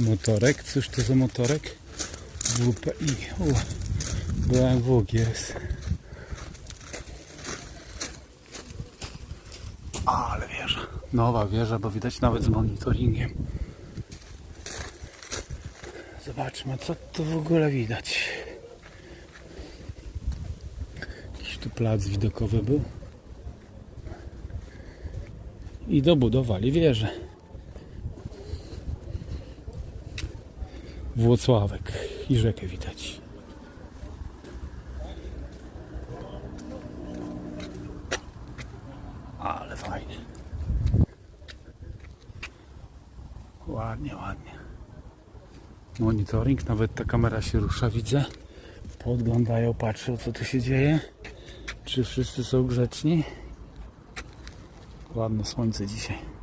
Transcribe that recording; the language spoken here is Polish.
Motorek, cóż to za motorek? WPI. BMW jest. Ale wieża. Nowa wieża, bo widać nawet z monitoringiem. Zobaczmy, co tu w ogóle widać. Jakiś tu plac widokowy był. I dobudowali wieżę. Włocławek i rzekę widać. Ale fajnie. Ładnie, ładnie. Monitoring, nawet ta kamera się rusza, widzę. Podglądają, patrzą co tu się dzieje. Czy wszyscy są grzeczni? Ładne słońce dzisiaj.